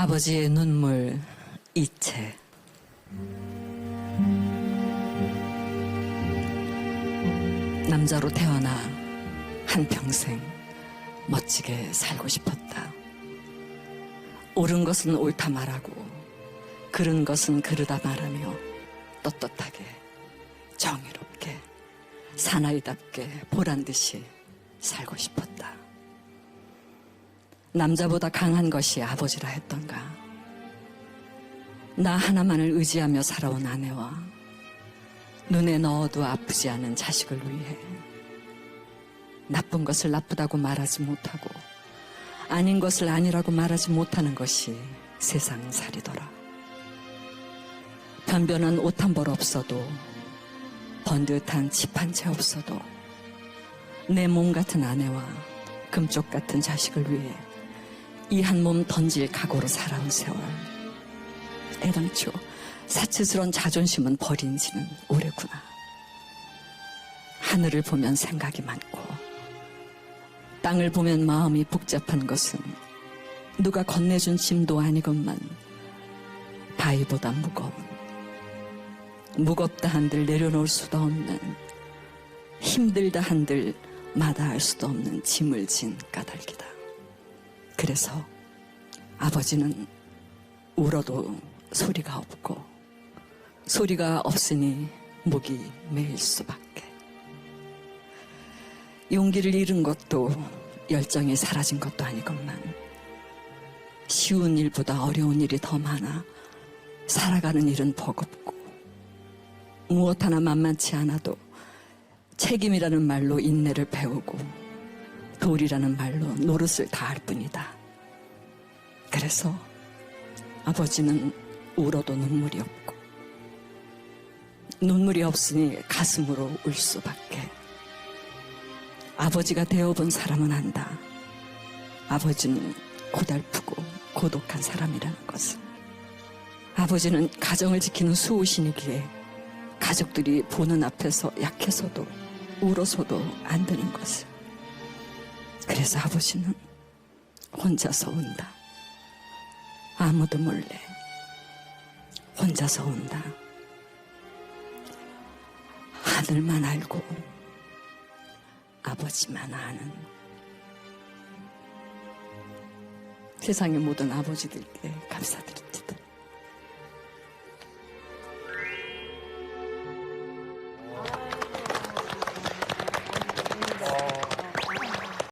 아버지의 눈물 이체 남자로 태어나 한평생 멋지게 살고 싶었다. 옳은 것은 옳다 말하고 그른 것은 그르다 말하며 떳떳하게 정의롭게 사나이답게 보란 듯이 살고 싶었다. 남자보다 강한 것이 아버지라 했던가. 나 하나만을 의지하며 살아온 아내와 눈에 넣어도 아프지 않은 자식을 위해 나쁜 것을 나쁘다고 말하지 못하고 아닌 것을 아니라고 말하지 못하는 것이 세상 살이더라. 변변한 옷 한 벌 없어도 번듯한 집 한 채 없어도 내 몸 같은 아내와 금쪽 같은 자식을 위해 이 한 몸 던질 각오로 살아온 세월. 애당초 사치스러운 자존심은 버린 지는 오래구나. 하늘을 보면 생각이 많고, 땅을 보면 마음이 복잡한 것은 누가 건네준 짐도 아니건만 바위보다 무거운, 무겁다 한들 내려놓을 수도 없는, 힘들다 한들 마다할 수도 없는 짐을 진 까닭이다. 그래서 아버지는 울어도 소리가 없고 소리가 없으니 목이 메일 수밖에. 용기를 잃은 것도 열정이 사라진 것도 아니건만 쉬운 일보다 어려운 일이 더 많아 살아가는 일은 버겁고 무엇 하나 만만치 않아도 책임이라는 말로 인내를 배우고 도리라는 말로 노릇을 다할 뿐이다. 그래서 아버지는 울어도 눈물이 없고 눈물이 없으니 가슴으로 울 수밖에. 아버지가 되어본 사람은 안다. 아버지는 고달프고 고독한 사람이라는 것을. 아버지는 가정을 지키는 수호신이기에 가족들이 보는 앞에서 약해서도 울어서도 안 되는 것을. 그래서 아버지는 혼자서 운다. 아무도 몰래 혼자서 온다. 하늘만 알고 아버지만 아는 세상의 모든 아버지들께 감사드립니다.